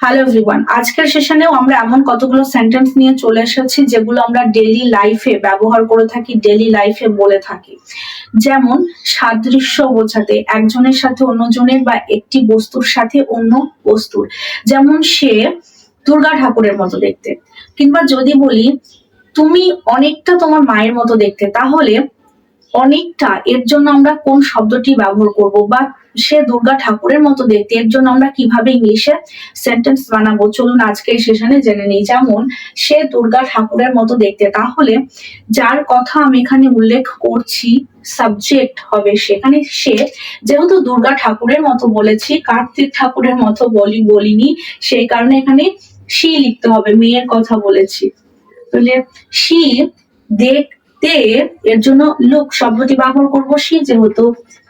Hello everyone আজকের সেশনেও আমরা এমন কতগুলো সেন্টেন্স নিয়ে চলে এসেছি যেগুলো আমরা ডেইলি লাইফে ব্যবহার করে থাকি ডেলি লাইফে বলে থাকি। যেমন, সাদৃশ্য বোঝাতে, একজনের সাথে অন্যজনের বা একটি বস্তুর সাথে অন্য বস্তুর। যেমন সে দুর্গা ঠাকুরের মতো দেখতে। কিংবা যদি বলি, তুমি অনেকটা তোমার মায়ের মতো দেখতে, তাহলে অনেকটা, এর জন্য আমরা কোন শব্দটি ব্যবহার করব বা সে দুর্গা ঠাকুরের মতো দেখতে, এর জন্য আমরা কীভাবে ইংলিশে সেন্টেন্স বানাবো? চলুন আজকের সেশনে জেনে নিই। যেমন, সে দুর্গা ঠাকুরের মতো দেখতে। তাহলে, যার কথা আমি এখানে উল্লেখ করছি সাবজেক্ট হবে সেখানে সে, যেহেতু দুর্গা ঠাকুরের মতো বলেছি, কার্তিক ঠাকুরের মতো বলি, বলিনি, সেই কারণে এখানে সি লিখতে হবে, মেয়ের কথা বলেছি। তাহলে, সি দেখতে এর জন্য লুক শব্দটি ব্যবহার করব। সে যেহেতু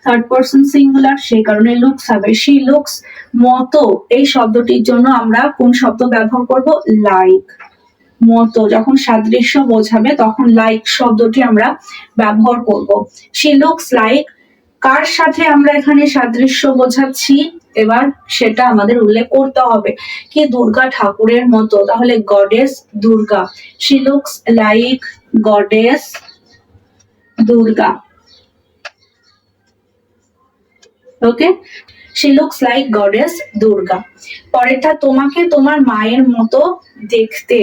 থার্ড পার্সন সিঙ্গুলার সেই কারণে লুকস হবে। সেই লুকস মতো এই শব্দটির জন্য আমরা কোন শব্দ ব্যবহার করব? লাইক মতো। যখন সাদৃশ্য বোঝাবে, তখন লাইক শব্দটি আমরা ব্যবহার করব। সি লুকস লাইক কার সাথে আমরা এখানে সাদৃশ্য বোঝাচ্ছি? এবার সেটা আমাদের উল্লেখ করতে হবে কি দুর্গা ঠাকুরের মতো। তাহলে goddess Durga. She looks like goddess Durga. Okay she looks like goddess Durga. পরেরটা তোমাকে তোমার মায়ের মতো দেখতে।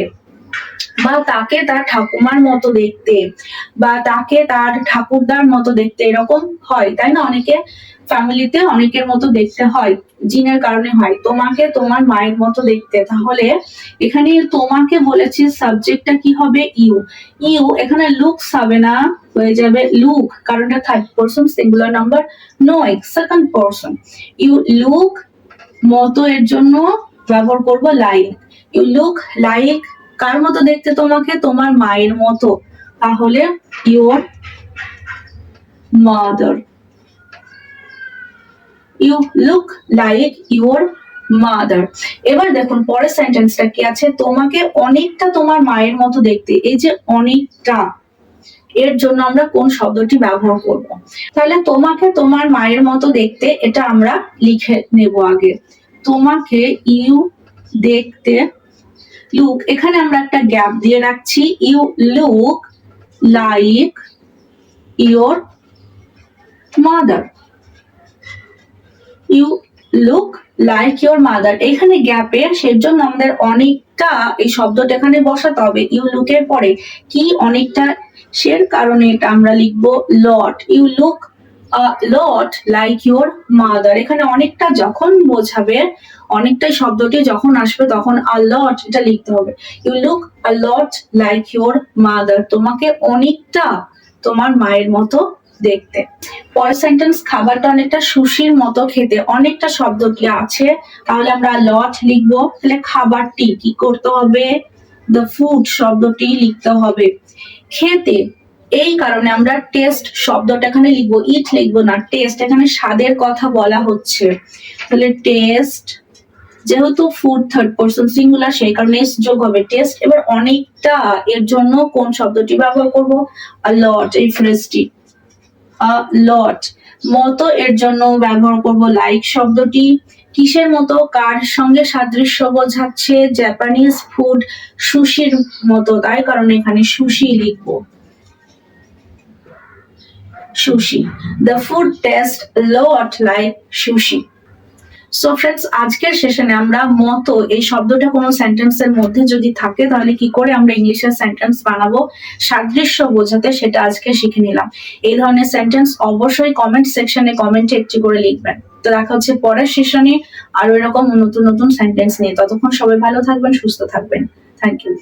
বা তাকে তার ঠাকুমার মতো দেখতে বা তাকে তার ঠাকুরদার মতো দেখতে এরকম হয়, তাই না? অনেকে ফ্যামিলিতে অনেকের মতো দেখতে হয়, জিনের কারণে হয়। তোমাকে তোমার মায়ের মতো দেখতে। তাহলে এখানে তোমাকে বলেছি সাবজেক্টটা কি হবে? ইউ। ইউ এখানে লুকস হবে না, হয়ে যাবে লুক কারণ এটা থার্ড পারসন সিঙ্গুলার নাম্বার নয় সেকেন্ড পারসন ইউ লুক মতো এর জন্য ব্যবহার করব লাইক ইউ লুক লাইক কার মতো দেখতে তোমাকে? তোমার মায়ের মতো। তাহলে your mother you look like your mother এবার দেখুন, পরের সেন্টেন্সটা কি আছে? তোমাকে অনেকটা তোমার মায়ের মতো দেখতে। এই যে অনেকটা, এর জন্য আমরা কোন শব্দটি ব্যবহার করব? তাহলে তোমাকে তোমার মায়ের মতো দেখতে, এটা আমরা লিখে নেব আগে। তোমাকে ইউ দেখতে লুক এখানে আমরা একটা গ্যাপ দিয়ে রাখছি। You look like your mother you look like your mother এখানে গ্যাপে সেজন্য আমাদের অনেকটা এই শব্দটা এখানে বসাতে হবে। ইউ লুকের পরে কি অনেকটা সের কারণে এটা আমরা লিখব lot you look lot like your mother এখানে অনেকটা যখন বোঝাবে, অনেকটাই শব্দটি যখন আসবে তখন আ লট এটা লিখতে হবে। You look a lot like your mother তোমাকে অনেকটা তোমার মায়ের মতো দেখতে। পরের সেন্টেন্স খাবারটা অনেকটা সুশির মতো খেতে। অনেকটা শব্দটি আছে? তাহলে আমরা লট লিখব। তাহলে খাবারটি কি করতে হবে? দ্য ফুড শব্দটি লিখতে হবে। খেতে এই কারণে আমরা টেস্ট শব্দটা এখানে লিখব ইট লিখব না টেস্ট এখানে স্বাদের কথা বলা হচ্ছে। তাহলে টেস্ট যেহেতু ফুড থার্ড পার্সন সিঙ্গুলার সেই কারণে এস যোগ হবে। টেস্ট এবার অনেকটা এর জন্য কোন শব্দটি ব্যবহার করব? লট এই ফ্রেজটি লট মতো এর জন্য ব্যবহার করব লাইক শব্দটি। কিসের মতো? কার সঙ্গে সাদৃশ্য বোঝাচ্ছে? জাপানিজ ফুড সুশির মতো, তাই কারণে এখানে সুশি লিখব। Sushi the food taste lot like sushi so friends আজকের সেশনে আমরা মতো এই শব্দটা কোনো সেন্টেন্সের মধ্যে যদি থাকে, তাহলে কি করে আমরা ইংলিশের সেন্টেন্স বানাবো? সাদৃশ্য বোঝাতে সেটা আজকে শিখে নিলাম। এই ধরনের সেন্টেন্স অবশ্যই কমেন্ট সেকশনে কমেন্টে একটি করে লিখবেন। তো দেখা হচ্ছে পরের সেশনে আরও এরকম নতুন নতুন সেন্টেন্স নিয়ে। ততক্ষণ সবাই ভালো থাকবেন, সুস্থ থাকবেন। Thank you